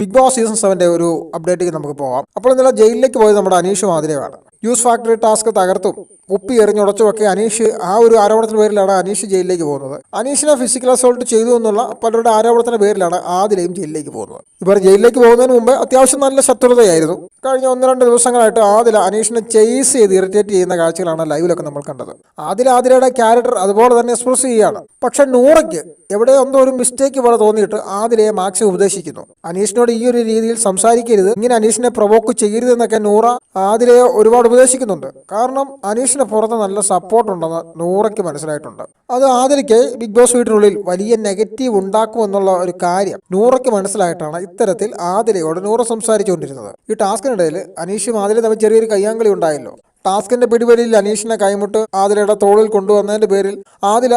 Big boss season സെവന്റെ ഒരു അപ്ഡേറ്റിലേക്ക് നമുക്ക് പോകാം അപ്പോൾ ഇന്നലെ ജയിലിലേക്ക് പോയത് നമ്മുടെ അനീഷ് മാതിരിയാണ്. യൂസ് ഫാക്ടറി ടാസ്ക് തകർത്തും ഉപ്പി എറിഞ്ഞുടച്ചുമൊക്കെ അനീഷ് ആ ഒരു ആരോപണത്തിന്റെ പേരിലാണ് അനീഷ് ജയിലിലേക്ക് പോകുന്നത്. അനീഷിനെ ഫിസിക്കൽ അസോൾട്ട് ചെയ്തു എന്നുള്ള പലരുടെ ആരോപണത്തിന്റെ പേരിലാണ് ആദിലയും ജയിലിലേക്ക് പോകുന്നത്. ഇവർ ജയിലിലേക്ക് പോകുന്നതിന് മുമ്പ് അത്യാവശ്യം നല്ല ശത്രുതയായിരുന്നു. കഴിഞ്ഞ ഒന്ന് രണ്ട് ദിവസങ്ങളായിട്ട് ആദില അനീഷിനെ ചേസ് ചെയ്ത് ഇറിറ്റേറ്റ് ചെയ്യുന്ന കാഴ്ചകളാണ് ലൈവിലൊക്കെ നമ്മൾ കണ്ടത്. ആദില ആദിലയുടെ ക്യാരക്ടർ അതുപോലെ തന്നെ എക്സ്പ്രസ് ചെയ്യുകയാണ്. പക്ഷെ നൂറയ്ക്ക് എവിടെ എന്തോ ഒരു മിസ്റ്റേക്ക് പോലെ തോന്നിയിട്ട് ആദിലയെ മാക്സി ഉപദേശിക്കുന്നു. അനീഷിനോട് ഈ ഒരു രീതിയിൽ സംസാരിക്കരുത്. ഇങ്ങനെ അനീഷിനെ പ്രൊവോക്ക് ചെയ്യരുത് എന്നൊക്കെ നൂറ ആദിലയെ ഒരുപാട് ഉപദേശിക്കുന്നുണ്ട്. കാരണം അനീഷിന് പുറത്ത് നല്ല സപ്പോർട്ട് ഉണ്ടെന്ന് നൂറയ്ക്ക് മനസ്സിലായിട്ടുണ്ട്. അത് ആദിലയ്ക്ക് ബിഗ് ബോസ് വീട്ടിനുള്ളിൽ വലിയ നെഗറ്റീവ് ഉണ്ടാക്കുമെന്നുള്ള ഒരു കാര്യം നൂറയ്ക്ക് മനസ്സിലായിട്ടാണ് ഇത്തരത്തിൽ ആദിലയോട് നൂറ സംസാരിച്ചുകൊണ്ടിരുന്നത്. ഈ ടാസ്കിനിടയിൽ അനീഷും ആദിലും തമ്മിൽ ചെറിയൊരു കയ്യാങ്കളി ഉണ്ടായല്ലോ. ടാസ്കിന്റെ പിടിവലിയിൽ അനീഷിനെ കൈമുട്ട് ആദിലയുടെ തോളിൽ കൊണ്ടുവന്നതിന്റെ പേരിൽ ആദില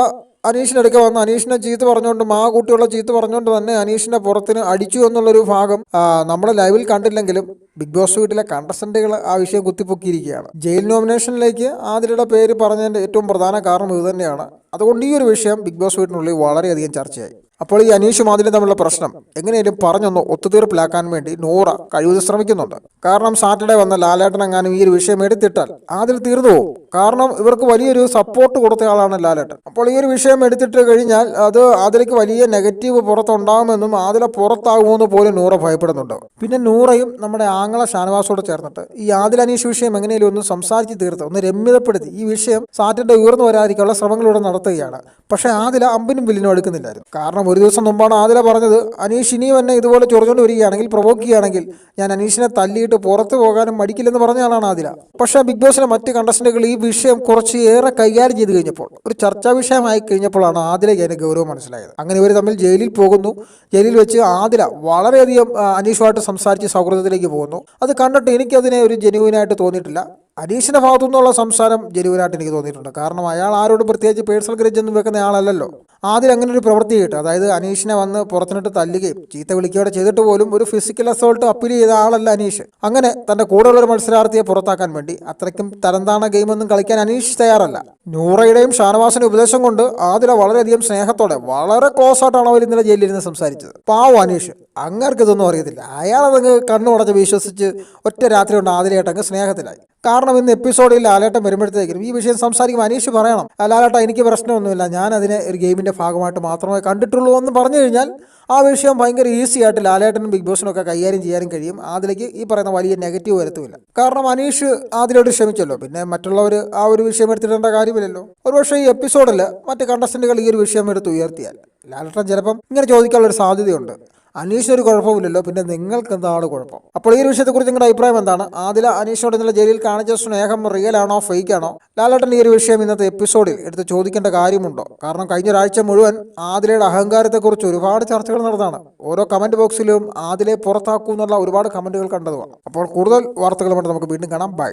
അനീഷിനടുക്കെ വന്ന്. അനീഷിനെ ചീത്ത പറഞ്ഞുകൊണ്ട് മാ കുട്ടിയുള്ള ചീത്ത പറഞ്ഞുകൊണ്ട് തന്നെ അനീഷിനെ പുറത്തിന് അടിച്ചു എന്നുള്ളൊരു ഭാഗം നമ്മുടെ ലൈവിൽ കണ്ടില്ലെങ്കിലും ബിഗ് ബോസ് വീട്ടിലെ കണ്ടസ്റ്റന്റുകൾ ആ വിഷയം കുത്തിപ്പൊക്കിയിരിക്കുകയാണ്. ജയിൽ നോമിനേഷനിലേക്ക് ആദിലയുടെ പേര് പറഞ്ഞതിന്റെ ഏറ്റവും പ്രധാന കാരണം ഇത് തന്നെയാണ്. അതുകൊണ്ട് ഈ ഒരു വിഷയം ബിഗ് ബോസ് വീട്ടിനുള്ളിൽ വളരെയധികം ചർച്ചയായി. അപ്പോൾ ഈ അനീഷും മാതിരി തമ്മിലുള്ള പ്രശ്നം എങ്ങനെയും പറഞ്ഞൊന്ന് ഒത്തുതീർപ്പിലാക്കാൻ വേണ്ടി നൂറ കഴിവത് ശ്രമിക്കുന്നുണ്ട്. കാരണം സാറ്റർഡേ വന്ന ലാലേട്ടൻ എങ്ങാനും ഈ ഒരു വിഷയം എടുത്തിട്ടാൽ അതിൽ തീർന്നു പോകും. കാരണം ഇവർക്ക് വലിയൊരു സപ്പോർട്ട് കൊടുത്തയാളാണ് ലാലേട്ടൻ. അപ്പോൾ ഈ ഒരു വിഷയം എടുത്തിട്ട് കഴിഞ്ഞാൽ അത് അതിലേക്ക് വലിയ നെഗറ്റീവ് പുറത്തുണ്ടാകുമെന്നും ആദില പുറത്താകുമെന്ന് പോലും നൂറ ഭയപ്പെടുന്നുണ്ട്. പിന്നെ നൂറയും നമ്മുടെ ആങ്ങള ഷാനവാസോട് ചേർന്നിട്ട് ഈ ആദിൽ അനീഷ് വിഷയം എങ്ങനെയും ഒന്ന് സംസാരിച്ച് തീർത്ത് ഒന്ന് രമ്യതപ്പെടുത്തി ഈ വിഷയം സാറ്റർഡേ ഉയർന്നു വരാതിരിക്കാനുള്ള ശ്രമങ്ങളിലൂടെ നടത്തുകയാണ്. പക്ഷേ ആദില അമ്പിനും ബില്ലിനും എടുക്കുന്നില്ലായിരുന്നു. കാരണം ഒരു ദിവസം മുമ്പാണ് ആദില പറഞ്ഞത് അനീഷ് ഇനിയും എന്നെ ഇതുപോലെ ചൊറിഞ്ഞുകൊണ്ട് വരികയാണെങ്കിൽ പ്രൊവോക്ക് ചെയ്യുകയാണെങ്കിൽ ഞാൻ അനീഷിനെ തല്ലിയിട്ട് പുറത്തു പോകാനും മടിക്കില്ലെന്ന് പറഞ്ഞ ആളാണ് ആദില പക്ഷേ ബിഗ് ബോസിലെ മറ്റ് കണ്ടസ്റ്റന്റുകൾ ഈ വിഷയം കുറച്ച് ഏറെ കൈകാര്യം ചെയ്ത് കഴിഞ്ഞപ്പോൾ ഒരു ചർച്ചാ വിഷയമായി കഴിഞ്ഞപ്പോഴാണ് ആദിലയ്ക്ക് അതിന്റെ ഗൗരവം മനസ്സിലായത്. അങ്ങനെ ഇവർ തമ്മിൽ ജയിലിൽ പോകുന്നു. ജയിലിൽ വെച്ച് ആദില വളരെയധികം അനീഷുമായിട്ട് സംസാരിച്ച് സൗഹൃദത്തിലേക്ക് പോകുന്നു. അത് കണ്ടിട്ട് എനിക്കതിനെ ഒരു ജെനുവിനായിട്ട് തോന്നിയിട്ടില്ല. അനീഷിന്റെ ഭാഗത്തു നിന്നുള്ള സംസാരം ജനുവിനായിട്ട് എനിക്ക് തോന്നിയിട്ടുണ്ട്. കാരണം അയാൾ ആരോടും പ്രത്യേകിച്ച് പേഴ്സണൽ ഗ്രേജ് ഒന്നും വെക്കുന്ന ആളല്ലല്ലോ. ആദ്യം അങ്ങനെ ഒരു പ്രവൃത്തി കിട്ടും. അതായത് അനീഷിനെ വന്ന് പുറത്തിനിട്ട് തല്ലുകയും ചീത്ത വിളിക്കുകയോടെ ചെയ്തിട്ട് പോലും ഒരു ഫിസിക്കൽ അസോൾട്ട് അപ്പീൽ ചെയ്ത ആളല്ല അനീഷ്. അങ്ങനെ തന്റെ കൂടെയുള്ള ഒരു മത്സരാർത്ഥിയെ പുറത്താക്കാൻ വേണ്ടി അത്രയ്ക്കും തരംതാണ ഗെയിമൊന്നും കളിക്കാൻ അനീഷ് തയ്യാറല്ല. നൂറയുടെയും ഷാനവാസിന്റെ ഉപദേശം കൊണ്ട് ആദില വളരെയധികം സ്നേഹത്തോടെ വളരെ ക്ലോസ് ആയിട്ടാണ് അവർ ഇന്നലെ ജയിലിരുന്ന് സംസാരിച്ചത്. പാവം അനീഷ്. അങ്ങർക്ക് ഇതൊന്നും അറിയത്തില്ല. അയാളതങ്ങ് കണ്ണുടച്ച് വിശ്വസിച്ച് ഒറ്റ രാത്രി കൊണ്ട് ആദിലയായിട്ടങ്ങ് സ്നേഹത്തിലായി. കാരണം ഇന്ന് എപ്പിസോഡിൽ ലാലേട്ടൻ വരുമ്പോഴത്തേക്കും ഈ വിഷയം സംസാരിക്കുമ്പോൾ അനീഷ് പറയണം "ആ, ലാലേട്ട എനിക്ക് പ്രശ്നമൊന്നുമില്ല. ഞാൻ അതിനെ ഒരു ഗെയിമിന്റെ ഭാഗമായിട്ട് മാത്രമേ കണ്ടിട്ടുള്ളൂ എന്ന് പറഞ്ഞു കഴിഞ്ഞാൽ ആ വിഷയം ഭയങ്കര ഈസി ആയിട്ട് ലാലേട്ടനും ബിഗ് ബോസിനും ഒക്കെ കൈകാര്യം ചെയ്യാനും കഴിയും. അതിലേക്ക് ഈ പറയുന്ന വലിയ നെഗറ്റീവ് വരത്തുമില്ല. കാരണം അനീഷ് അതിലോട്ട് ക്ഷമിച്ചല്ലോ. പിന്നെ മറ്റുള്ളവർ ആ ഒരു വിഷയം എടുത്തിടേണ്ട കാര്യമില്ലല്ലോ. ഒരുപക്ഷെ ഈ എപ്പിസോഡിൽ മറ്റ് കണ്ടസ്റ്റന്റുകൾ ഈ ഒരു വിഷയം എടുത്ത് ഉയർത്തിയാൽ ലാലേട്ടൻ ചിലപ്പം ഇങ്ങനെ ചോദിക്കാനുള്ള ഒരു സാധ്യതയുണ്ട്. അനീഷിന് ഒരു കുഴപ്പമില്ലല്ലോ പിന്നെ നിങ്ങൾക്ക് എന്താണ് കുഴപ്പം? അപ്പോൾ ഈ ഒരു വിഷയത്തെക്കുറിച്ച് നിങ്ങളുടെ അഭിപ്രായം എന്താണ്? ആദില അനീഷിനോട് ഇന്നലെ ജയിലിൽ കാണിച്ച സ്നേഹം റിയൽ ആണോ ഫേക്ക് ആണോ ലാലേട്ടൻ ഈ ഒരു വിഷയം ഇന്നത്തെ എപ്പിസോഡിൽ എടുത്ത് ചോദിക്കേണ്ട കാര്യമുണ്ടോ? കാരണം കഴിഞ്ഞ ഒരാഴ്ച മുഴുവൻ ആദിലയുടെ അഹങ്കാരത്തെക്കുറിച്ച് ഒരുപാട് ചർച്ചകൾ നടന്നതാണ്. ഓരോ കമന്റ് ബോക്സിലും ആദിലെ പുറത്താക്കൂ എന്നുള്ള ഒരുപാട് കമന്റുകൾ കണ്ടതുമാണ്. അപ്പോൾ കൂടുതൽ വാർത്തകളുമായിട്ട് നമുക്ക് വീണ്ടും കാണാം. ബൈ.